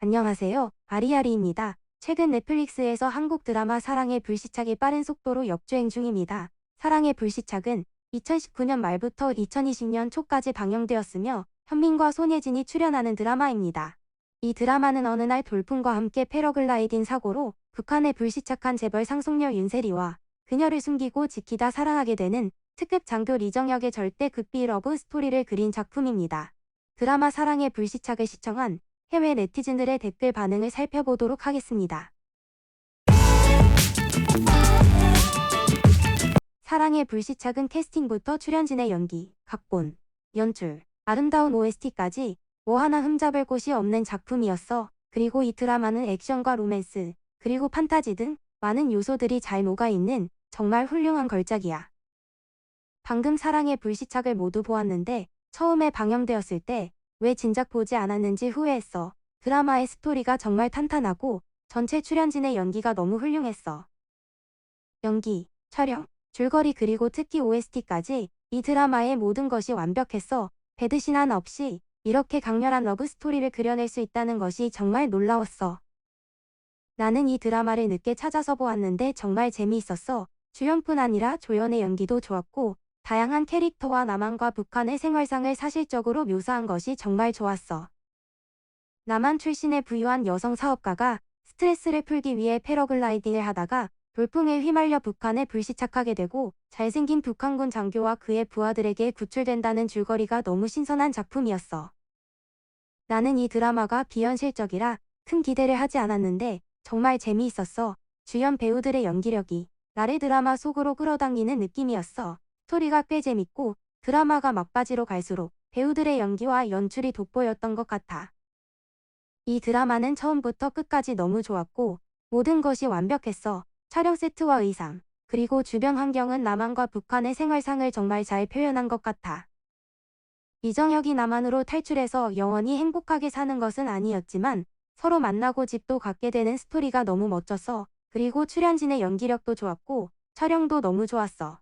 안녕하세요. 아리아리입니다. 최근 넷플릭스에서 한국 드라마 사랑의 불시착이 빠른 속도로 역주행 중입니다. 사랑의 불시착은 2019년 말부터 2020년 초까지 방영되었으며 현민과 손예진이 출연하는 드라마입니다. 이 드라마는 어느 날 돌풍과 함께 패러글라이딩 사고로 북한에 불시착한 재벌 상속녀 윤세리와 그녀를 숨기고 지키다 사랑하게 되는 특급 장교 리정혁의 절대 극비 러브 스토리를 그린 작품입니다. 드라마 사랑의 불시착을 시청한 해외 네티즌들의 댓글 반응을 살펴보도록 하겠습니다. 사랑의 불시착은 캐스팅부터 출연진의 연기, 각본, 연출, 아름다운 OST까지 뭐 하나 흠잡을 곳이 없는 작품이었어. 그리고 이 드라마는 액션과 로맨스, 그리고 판타지 등 많은 요소들이 잘 녹아있는 정말 훌륭한 걸작이야. 방금 사랑의 불시착을 모두 보았는데 처음에 방영되었을 때 왜 진작 보지 않았는지 후회했어. 드라마의 스토리가 정말 탄탄하고 전체 출연진의 연기가 너무 훌륭했어. 연기, 촬영, 줄거리 그리고 특히 OST까지 이 드라마의 모든 것이 완벽했어. 배드신 하나 없이 이렇게 강렬한 러브 스토리를 그려낼 수 있다는 것이 정말 놀라웠어. 나는 이 드라마를 늦게 찾아서 보았는데 정말 재미있었어. 주연뿐 아니라 조연의 연기도 좋았고 다양한 캐릭터와 남한과 북한의 생활상을 사실적으로 묘사한 것이 정말 좋았어. 남한 출신의 부유한 여성 사업가가 스트레스를 풀기 위해 패러글라이딩을 하다가 돌풍에 휘말려 북한에 불시착하게 되고 잘생긴 북한군 장교와 그의 부하들에게 구출된다는 줄거리가 너무 신선한 작품이었어. 나는 이 드라마가 비현실적이라 큰 기대를 하지 않았는데 정말 재미있었어. 주연 배우들의 연기력이 나를 드라마 속으로 끌어당기는 느낌이었어. 스토리가 꽤 재밌고 드라마가 막바지로 갈수록 배우들의 연기와 연출이 돋보였던 것 같아. 이 드라마는 처음부터 끝까지 너무 좋았고 모든 것이 완벽했어. 촬영 세트와 의상, 그리고 주변 환경은 남한과 북한의 생활상을 정말 잘 표현한 것 같아. 이정혁이 남한으로 탈출해서 영원히 행복하게 사는 것은 아니었지만 서로 만나고 집도 갖게 되는 스토리가 너무 멋졌어. 그리고 출연진의 연기력도 좋았고 촬영도 너무 좋았어.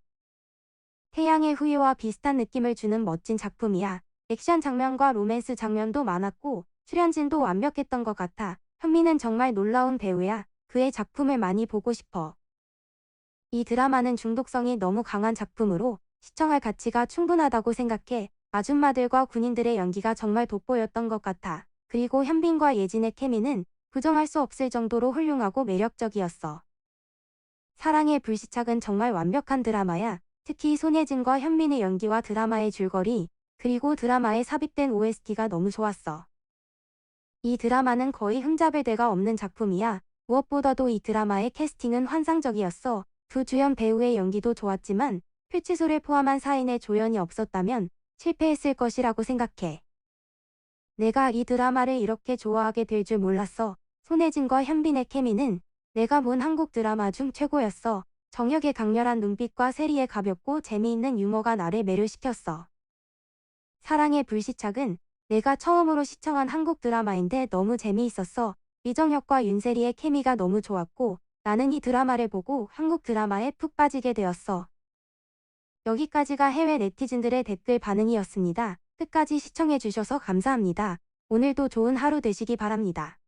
태양의 후예와 비슷한 느낌을 주는 멋진 작품이야. 액션 장면과 로맨스 장면도 많았고 출연진도 완벽했던 것 같아. 현미는 정말 놀라운 배우야. 그의 작품을 많이 보고 싶어. 이 드라마는 중독성이 너무 강한 작품으로 시청할 가치가 충분하다고 생각해. 아줌마들과 군인들의 연기가 정말 돋보였던 것 같아. 그리고 현빈과 예진의 케미는 부정할 수 없을 정도로 훌륭하고 매력적이었어. 사랑의 불시착은 정말 완벽한 드라마야. 특히 손예진과 현민의 연기와 드라마의 줄거리, 그리고 드라마에 삽입된 OST가 너무 좋았어. 이 드라마는 거의 흠잡을 데가 없는 작품이야. 무엇보다도 이 드라마의 캐스팅은 환상적이었어. 두 주연 배우의 연기도 좋았지만 표치소를 포함한 사인의 조연이 없었다면 실패했을 것이라고 생각해. 내가 이 드라마를 이렇게 좋아하게 될 줄 몰랐어. 손혜진과 현빈의 케미는 내가 본 한국 드라마 중 최고였어. 정혁의 강렬한 눈빛과 세리의 가볍고 재미있는 유머가 나를 매료시켰어. 사랑의 불시착은 내가 처음으로 시청한 한국 드라마인데 너무 재미있었어. 이정혁과 윤세리의 케미가 너무 좋았고 나는 이 드라마를 보고 한국 드라마에 푹 빠지게 되었어. 여기까지가 해외 네티즌들의 댓글 반응이었습니다. 끝까지 시청해주셔서 감사합니다. 오늘도 좋은 하루 되시기 바랍니다.